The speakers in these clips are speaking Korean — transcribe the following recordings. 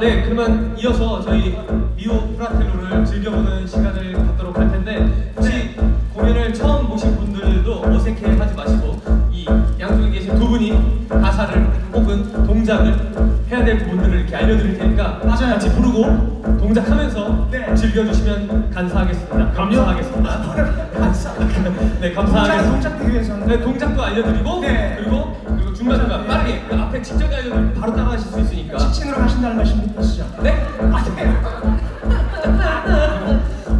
네, 그러면 이어서 저희 미오 프라텔로를 즐겨보는 시간을 갖도록 할 텐데 혹시 공연을 처음 보신 분들도 어색해하지 마시고 이 양쪽에 계신 두 분이 가사를 혹은 동작을 해야 될 부분들을 이렇게 알려드릴 테니까 맞아요. 같이 부르고 동작하면서 네. 즐겨주시면 감사하겠습니다. 감사하겠습니다. 감사. 네, 감사하겠습니다. 동작 되기 위해서는 네, 동작도 알려드리고 네. 그리고 중간중간 빠르게 그 앞에 직전에 알려드리면 바로 따라하실 수 있으니까 직진으로 가신다는 말씀이시죠? 네? 아, 네.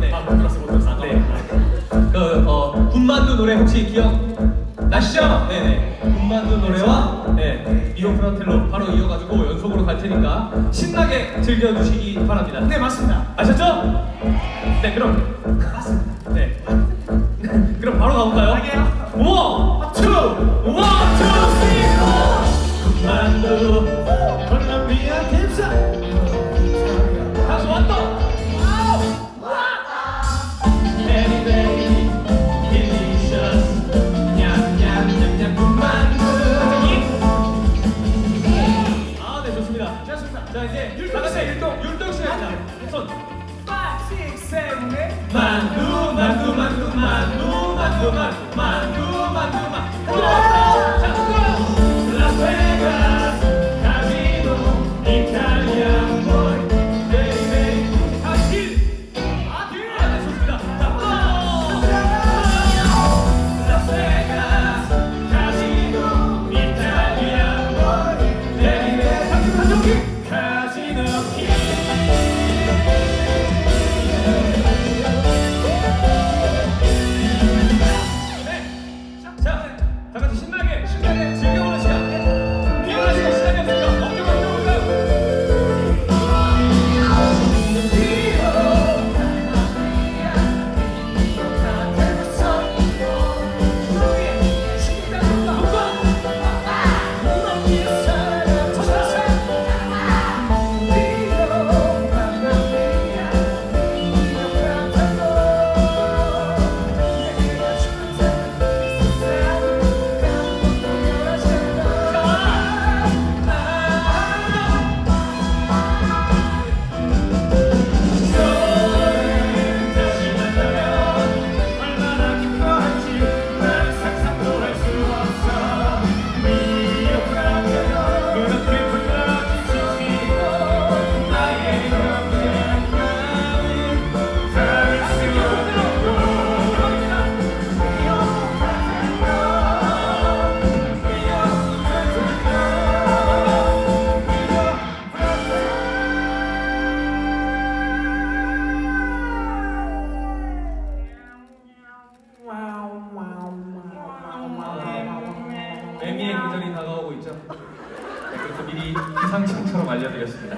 네. 아, 못 들었어, 못 들었어. 네. 그, 어, 군만두 노래 혹시 기억 나시죠? 네네. 군만두 노래와 네, 미오 프란텔로 바로 이어가지고 연속으로 갈 테니까 신나게 즐겨주시기 바랍니다. 네, 맞습니다. 아셨죠? 네, 그럼. 맞습니다. Manu, Manu, Manu, Manu, Manu, Manu. 매미의 계절이 다가오고 있죠. 네, 그래서 미리 기상청처럼 알려드렸습니다.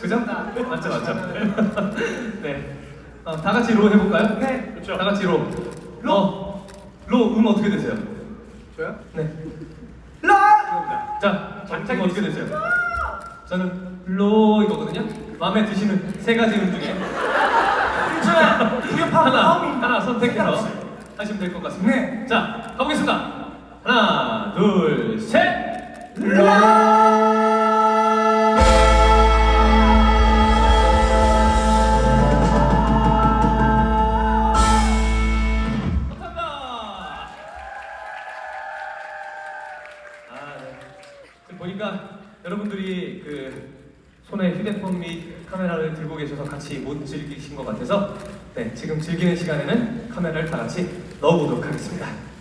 그죠? 맞죠, 맞죠. 네, 어, 다 같이 로 해볼까요? 네. 그렇죠. 다 같이 로. 로. 로, 음 어떻게 되세요? 저요? 네. 라! 자, 음 어떻게 되세요? 저는 로 이거거든요. 마음에 드시는 세 가지 음 중에. 구협하고 하나, 하나 선택해서. 하시면 될 것 같습니다. 네. 자, 가보겠습니다. 하나, 둘, 셋. 감사합니다. 아, 네. 보니까 여러분들이 그 손에 휴대폰 및 카메라를 들고 계셔서 같이 못 즐기신 것 같아서 네, 지금 즐기는 시간에는 카메라를 다 같이 넣어보도록 하겠습니다.